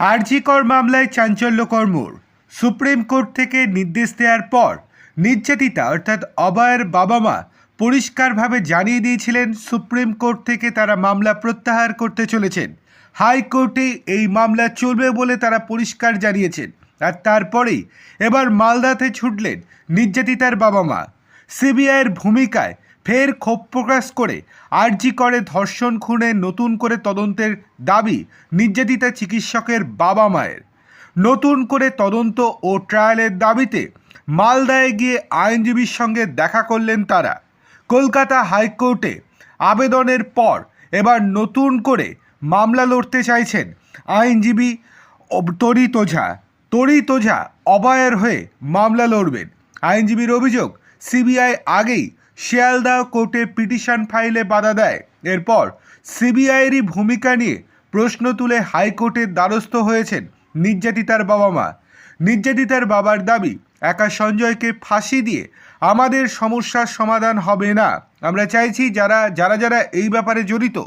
আরজিকর মামলায় চাঞ্চল্যকর মোড়। সুপ্রিম কোর্ট থেকে নির্দেশ দেওয়ার পর নির্যাতিতা অর্থাৎ অভয়ের বাবা মা পরিষ্কারভাবে জানিয়ে দিয়েছিলেন সুপ্রিম কোর্ট থেকে তারা মামলা প্রত্যাহার করতে চলেছেন। হাইকোর্টে এই মামলা চলবে বলে তারা পরিষ্কার জানিয়েছেন। আর তারপরেই এবার মালদাতে ছুটলেন নির্যাতিতার বাবা মা সিবিআইয়ের ভূমিকায় ফের ক্ষোভ প্রকাশ করে। আরজি করে ধর্ষণ খুনে নতুন করে তদন্তের দাবি নির্যাতিতা চিকিৎসকের বাবা মায়ের। নতুন করে তদন্ত ও ট্রায়ালের দাবিতে মালদায় গিয়ে আইনজীবীর সঙ্গে দেখা করলেন তারা। কলকাতা হাইকোর্টে আবেদনের পর এবার নতুন করে মামলা লড়তে চাইছেন আইনজীবী অব- তরিত ওঝা তরিত ওঝা অভয়ের হয়ে মামলা লড়বেন। আইনজীবীর অভিযোগ, সিবিআই আগেই শিয়ালদা কোর্টে পিটিশন ফাইলে বাধা দেয়। এরপর সিবিআইয়েরই ভূমিকা নিয়ে প্রশ্ন তুলে হাইকোর্টের দ্বারস্থ হয়েছেন নির্যাতিতার বাবা মা নির্যাতিতার বাবার দাবি, একা সঞ্জয়কে ফাঁসি দিয়ে আমাদের সমস্যার সমাধান হবে না। আমরা চাইছি যারা যারা যারা এই ব্যাপারে জড়িত,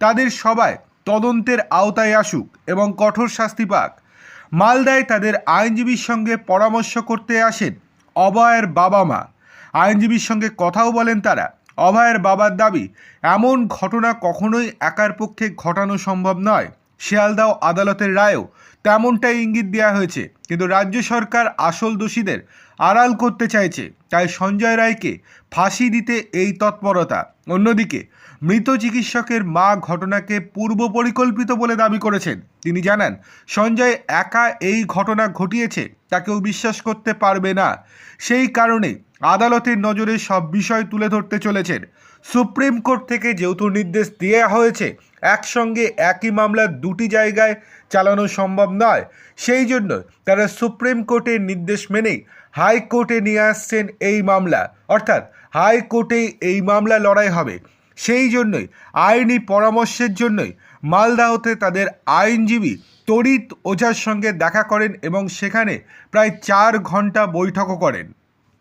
তাদের সবাই তদন্তের আওতায় আসুক এবং কঠোর শাস্তি পাক। মালদায় তাদের আইনজীবীর সঙ্গে পরামর্শ করতে আসেন অভয়ের বাবা মা আইনজীবীর সঙ্গে কথাও বলেন তারা। অভয়ের বাবার দাবি, এমন ঘটনা কখনোই একার পক্ষে ঘটানো সম্ভব নয়। শিয়ালদাও আদালতের রায়েও তেমনটাই ইঙ্গিত দেওয়া হয়েছে। কিন্তু রাজ্য সরকার আসল দোষীদের আড়াল করতে চাইছে। তাই সঞ্জয় রায়কে ফাঁসি দিতে এই তৎপরতা। অন্যদিকে, মৃত চিকিৎসকের মা ঘটনাকে পূর্ব পরিকল্পিত বলে দাবি করেছেন। তিনি জানান, সঞ্জয় একা এই ঘটনা ঘটিয়েছে, তাকেও বিশ্বাস করতে পারবে না। সেই কারণে আদালতের নজরে সব বিষয় তুলে ধরতে চলেছেন। সুপ্রিম কোর্ট থেকে যেহেতু নির্দেশ দেওয়া হয়েছে, একসঙ্গে একই মামলা দুটি জায়গায় চালানো সম্ভব নয়, সেই জন্য তারা সুপ্রিম কোর্টের নির্দেশ মেনেই হাইকোর্টে নিয়ে আসছেন এই মামলা। অর্থাৎ হাইকোর্টেই এই মামলা লড়াই হবে। সেই জন্যই, আইনি পরামর্শের জন্যই মালদাহতে তাদের আইনজীবী তড়িৎ ওঝার সঙ্গে দেখা করেন এবং সেখানে প্রায় চার ঘণ্টা বৈঠকও করেন।